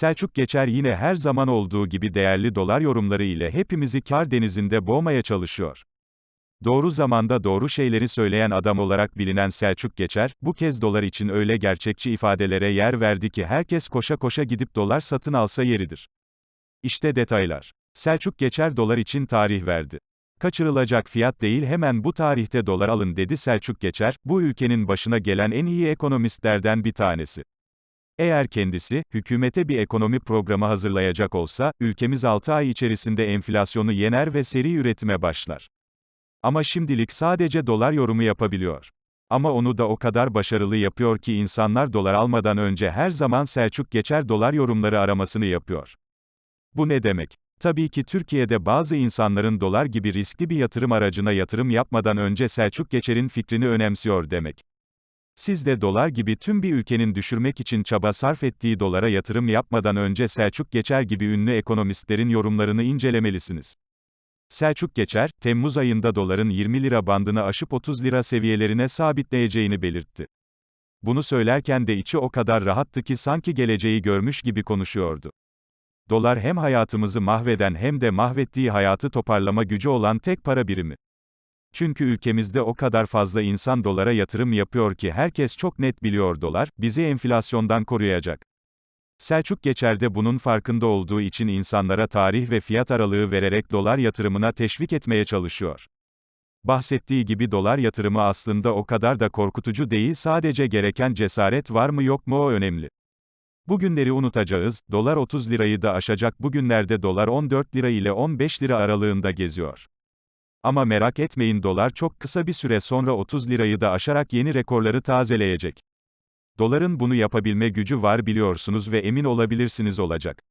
Selçuk Geçer yine her zaman olduğu gibi değerli dolar yorumları ile hepimizi kar denizinde boğmaya çalışıyor. Doğru zamanda doğru şeyleri söyleyen adam olarak bilinen Selçuk Geçer, bu kez dolar için öyle gerçekçi ifadelere yer verdi ki herkes koşa koşa gidip dolar satın alsa yeridir. İşte detaylar. Selçuk Geçer dolar için tarih verdi. Kaçırılacak fiyat değil hemen bu tarihte dolar alın dedi Selçuk Geçer, bu ülkenin başına gelen en iyi ekonomistlerden bir tanesi. Eğer kendisi, hükümete bir ekonomi programı hazırlayacak olsa, ülkemiz 6 ay içerisinde enflasyonu yener ve seri üretime başlar. Ama şimdilik sadece dolar yorumu yapabiliyor. Ama onu da o kadar başarılı yapıyor ki insanlar dolar almadan önce her zaman Selçuk Geçer dolar yorumları aramasını yapıyor. Bu ne demek? Tabii ki Türkiye'de bazı insanların dolar gibi riskli bir yatırım aracına yatırım yapmadan önce Selçuk Geçer'in fikrini önemsiyor demek. Siz de dolar gibi tüm bir ülkenin düşürmek için çaba sarf ettiği dolara yatırım yapmadan önce Selçuk Geçer gibi ünlü ekonomistlerin yorumlarını incelemelisiniz. Selçuk Geçer, Temmuz ayında doların 20 lira bandını aşıp 30 lira seviyelerine sabitleyeceğini belirtti. Bunu söylerken de içi o kadar rahattı ki sanki geleceği görmüş gibi konuşuyordu. Dolar hem hayatımızı mahveden hem de mahvettiği hayatı toparlama gücü olan tek para birimi. Çünkü ülkemizde o kadar fazla insan dolara yatırım yapıyor ki herkes çok net biliyor dolar, bizi enflasyondan koruyacak. Selçuk Geçer'de bunun farkında olduğu için insanlara tarih ve fiyat aralığı vererek dolar yatırımına teşvik etmeye çalışıyor. Bahsettiği gibi dolar yatırımı aslında o kadar da korkutucu değil sadece gereken cesaret var mı yok mu o önemli. Bugünleri unutacağız, dolar 30 lirayı da aşacak bugünlerde dolar 14 lira ile 15 lira aralığında geziyor. Ama merak etmeyin dolar çok kısa bir süre sonra 30 lirayı da aşarak yeni rekorları tazeleyecek. Doların bunu yapabilme gücü var biliyorsunuz ve emin olabilirsiniz olacak.